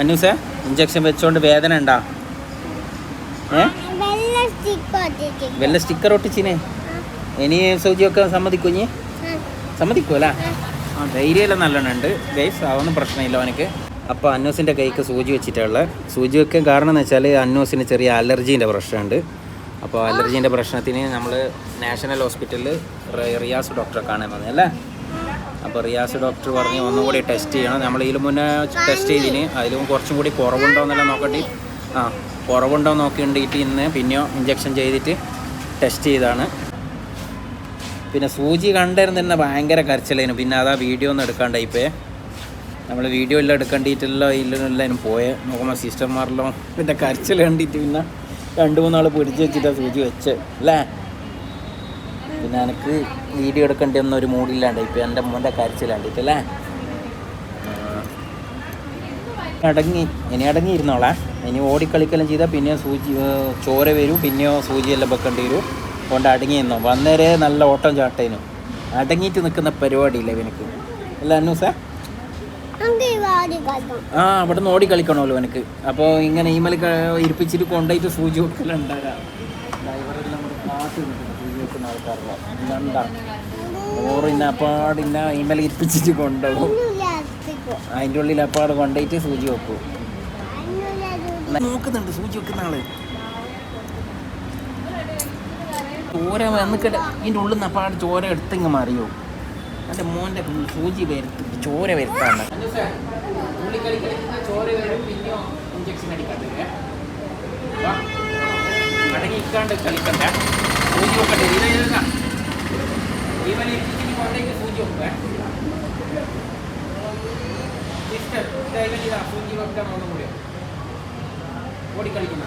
അന്നൂസേ injection വെച്ചോണ്ട് വേദന ഉണ്ടാ വെള്ള സ്റ്റിക്ക് സ്റ്റിക്കർ ഒട്ടിച്ചിനെ. ഇനി സൗജിയൊക്കെ സമ്മതിക്കുഞ്ഞി സമ്മതിക്കുമല്ല ആ ധൈര്യമെല്ലാം നല്ലോണം ഉണ്ട് ഗൈസ് അതൊന്നും പ്രശ്നമില്ല അവനക്ക്. അപ്പോൾ അന്നൂസിന്റെ കൈക്ക് സൂചി വെച്ചിട്ടുള്ളത് സൂചി വെക്കാൻ കാരണം എന്ന് വെച്ചാൽ അന്നൂസിന് ചെറിയ അലർജീന്റെ പ്രശ്നമുണ്ട്. അപ്പോൾ അലർജീന്റെ പ്രശ്നത്തിന് നമ്മൾ നാഷണൽ ഹോസ്പിറ്റലിൽ റിയാസ് ഡോക്ടറെ കാണാൻ വന്നത് അല്ലേ? അപ്പോൾ റിയാസ് ഡോക്ടർ പറഞ്ഞ് ഒന്നും കൂടി ടെസ്റ്റ് ചെയ്യണം. നമ്മൾ ഇതിൽ മുന്നേ ടെസ്റ്റ് ചെയ്തിന്. അതിലും കുറച്ചും കൂടി കുറവുണ്ടോ എന്നെല്ലാം നോക്കട്ടെ. ആ കുറവുണ്ടോ നോക്കിണ്ടിട്ട് ഇന്ന് പിന്നെയോ ഇഞ്ചക്ഷൻ ചെയ്തിട്ട് ടെസ്റ്റ് ചെയ്താണ്. പിന്നെ സൂചി കണ്ടിരുന്ന തന്നെ ഭയങ്കര കരച്ചിലായിരുന്നു. പിന്നെ അതാ വീഡിയോ ഒന്നും എടുക്കാണ്ടായിപ്പേ നമ്മൾ വീഡിയോ എല്ലാം എടുക്കേണ്ടിയിട്ടല്ലോ ഇല്ലെല്ലാം പോയെ. നോക്കുമ്പോൾ സിസ്റ്റർമാരെല്ലാം പിന്നെ കരച്ചിൽ കണ്ടിട്ട് പിന്നെ രണ്ട് മൂന്നാൾ പിടിച്ച് വെച്ചിട്ടാണ് സൂചി വെച്ച്. അല്ലേ? പിന്നെ എനിക്ക് വീഡിയോ എടുക്കേണ്ടി ഒന്നും ഒരു മൂഡില്ലാണ്ട് ഇപ്പം എന്റെ മോന്റെ കരച്ചിലാണ്ടിട്ടല്ലേ? അടങ്ങി ഇനി അടങ്ങിയിരുന്നോളെ ഇനി ഓടിക്കളിക്കെല്ലാം ചെയ്താൽ പിന്നെയോ സൂചി ചോര വരും പിന്നെയോ സൂചിയെല്ലാം വെക്കേണ്ടി വരും. അതുകൊണ്ട് നിന്നോ വന്നേരെ നല്ല ഓട്ടം ചാട്ടേനു. അടങ്ങിയിട്ട് നിൽക്കുന്ന പരിപാടിയില്ല ഇവനക്ക്? അല്ല അന്നൂസേ ആ അവിടെ നിന്ന് ഓടി കളിക്കണമല്ലോ എനിക്ക് അപ്പോൾ ഇങ്ങനെ ഈ മല ഇരിപ്പിച്ചിട്ട് കൊണ്ടുപോയിട്ട് സൂചി വെക്കലുണ്ടാകാം ഡ്രൈവറെല്ലാം കൂടെ കാത്തു നിൽക്കുന്നു സൂചി വെക്കുന്ന ആൾക്കാരുടെ ഇന്നണ്ട ഓറിന്ന അപ്പാടിന്ന ഈ മല ഇരിപ്പിച്ചിട്ട് കൊണ്ടുപോകും. അതിന്റെ ഉള്ളിൽ അപ്പാട് കൊണ്ടുപോയിട്ട് സൂചി വെക്കും. നോക്കുന്നുണ്ട് സൂചി വെക്കുന്ന ആൾ. ചോര വന്നിട്ട് ഇതിന്റെ ഉള്ളിൽ നിന്ന് അപ്പാട് ചോര എടുത്തിങ്ങ് മാറിയോ. എന്റെ മോന്റെ സൂചി വരുത്തി ചോര വരുത്താണ് ചോര വരും പിന്നെയോ ഇഞ്ചക്ഷൻ അടങ്ങിക്കാണ്ട് കളിക്കണ്ട. സൂചി വെക്കട്ടെ ഇത് എഴുതുക ഈ വലിയ കൊണ്ടേക്ക് സൂചി വെക്കേ സിസ്റ്റർ ഇതാ സൂചി വെക്കാൻ ഒന്നും കൂടി ഓടിക്കളിക്കുന്ന